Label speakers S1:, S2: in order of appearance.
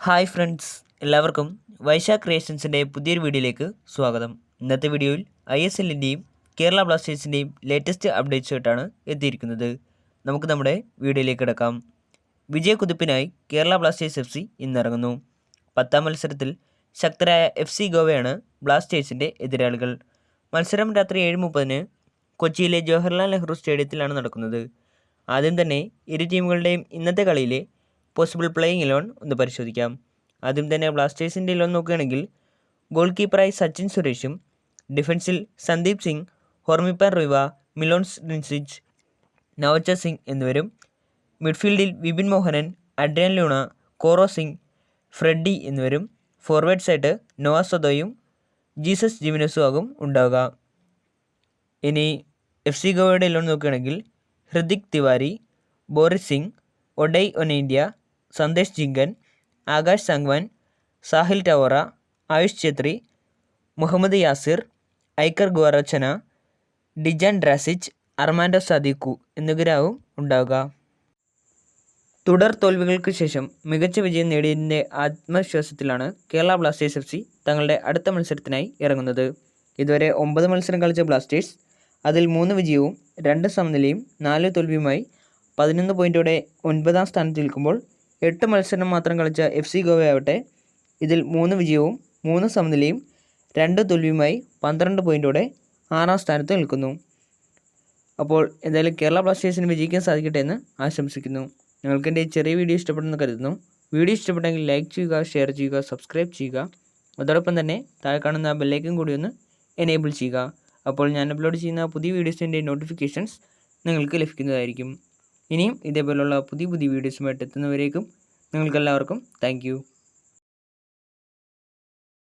S1: Hi friends എല്ലാവർക്കും വൈശാഖ് ക്രിയേഷൻസിന്റെ പുതിയൊരു വീഡിയോയിലേക്ക് സ്വാഗതം. ഇന്നത്തെ വീഡിയോയിൽ ഐ എസ് എല്ലിന്റെയും കേരള ബ്ലാസ്റ്റേഴ്സിന്റെയും ലേറ്റസ്റ്റ് അപ്ഡേറ്റ്സുമായിട്ടാണ് എത്തിയിരിക്കുന്നത്. നമുക്ക് നമ്മുടെ വീഡിയോയിലേക്ക് കിടക്കാം. വിജയക്കുതിപ്പിനായി കേരള ബ്ലാസ്റ്റേഴ്സ് എഫ് സി ഇന്നിറങ്ങുന്നു. പത്താം മത്സരത്തിൽ ശക്തരായ എഫ് സി ഗോവയാണ് ബ്ലാസ്റ്റേഴ്സിന്റെ എതിരാളികൾ. മത്സരം രാത്രി ഏഴ് മുപ്പതിന് കൊച്ചിയിലെ ജവഹർലാൽ നെഹ്റു സ്റ്റേഡിയത്തിലാണ് നടക്കുന്നത്. ആദ്യം തന്നെ ഇരു ടീമുകളുടെയും ഇന്നത്തെ കളിയിലെ പോസിബിൾ പ്ലേയിങ് ഇലവൻ ഒന്ന് പരിശോധിക്കാം. ആദ്യം തന്നെ ബ്ലാസ്റ്റേഴ്സിന്റെ ഇലവൻ നോക്കുകയാണെങ്കിൽ ഗോൾ കീപ്പറായി സച്ചിൻ സുരേഷും ഡിഫൻസിൽ സന്ദീപ് സിംഗ് ഹോർമിപ്പൻ റിവ മിലോൺസ് റിൻസിച്ച് നവച്ച സിംഗ് എന്നിവരും മിഡ്ഫീൽഡിൽ Vibin Mohanan Adrian Luna Korou Singh Freddy എന്നിവരും ഫോർവേഡ്സായിട്ട് നോവ സദോയും ജീസസ് ജിമിനസും ആകും ഉണ്ടാവുക. ഇനി എഫ് സി ഗോവയുടെ ഇലവൻ നോക്കുകയാണെങ്കിൽ Hrithik Tiwari Boris Singh Odei Onaindia Sandesh Jhingan Akash Sangwan Sahil Tavora Ayush Chhetri Mohammad Yasir Iker Guarrotxena Dejan Drazic Armando Sadiku എന്നിവരാവും ഉണ്ടാവുക. തുടർ തോൽവികൾക്ക് ശേഷം മികച്ച വിജയം നേടിയതിന്റെ ആത്മവിശ്വാസത്തിലാണ് കേരള ബ്ലാസ്റ്റേഴ്സ് എഫ് സി തങ്ങളുടെ അടുത്ത മത്സരത്തിനായി ഇറങ്ങുന്നത്. ഇതുവരെ ഒമ്പത് മത്സരം കളിച്ച ബ്ലാസ്റ്റേഴ്സ് അതിൽ മൂന്ന് വിജയവും രണ്ട് സമനിലയും നാല് തോൽവിയുമായി പതിനൊന്ന് പോയിന്റോടെ ഒൻപതാം സ്ഥാനത്ത് നിൽക്കുമ്പോൾ എട്ട് മത്സരം മാത്രം കളിച്ച എഫ് സി ഗോവയാവട്ടെ ഇതിൽ മൂന്ന് വിജയവും മൂന്ന് സമനിലയും രണ്ട് തോൽവിയുമായി പന്ത്രണ്ട് പോയിന്റോടെ ആറാം സ്ഥാനത്ത് നിൽക്കുന്നു. അപ്പോൾ എന്തായാലും കേരള ബ്ലാസ്റ്റേഴ്സിന് വിജയിക്കാൻ സാധിക്കട്ടെ എന്ന് ആശംസിക്കുന്നു. നിങ്ങൾക്ക് എന്റെ ചെറിയ വീഡിയോ ഇഷ്ടപ്പെടുന്നു കരുതുന്നു. വീഡിയോ ഇഷ്ടപ്പെട്ടെങ്കിൽ ലൈക്ക് ചെയ്യുക ഷെയർ ചെയ്യുക സബ്സ്ക്രൈബ് ചെയ്യുക. അതോടൊപ്പം തന്നെ താഴെ കാണുന്ന ബെല്ലേക്കും കൂടി ഒന്ന് എനേബിൾ ചെയ്യുക. അപ്പോൾ ഞാൻ അപ്ലോഡ് ചെയ്യുന്ന പുതിയ വീഡിയോസിന്റെ നോട്ടിഫിക്കേഷൻസ് നിങ്ങൾക്ക് ലഭിക്കുന്നതായിരിക്കും. ഇനിയും ഇതേപോലുള്ള പുതിയ പുതിയ വീഡിയോസുമായിട്ട് എത്തുന്നവരേക്കും നിങ്ങൾക്കെല്ലാവർക്കും താങ്ക്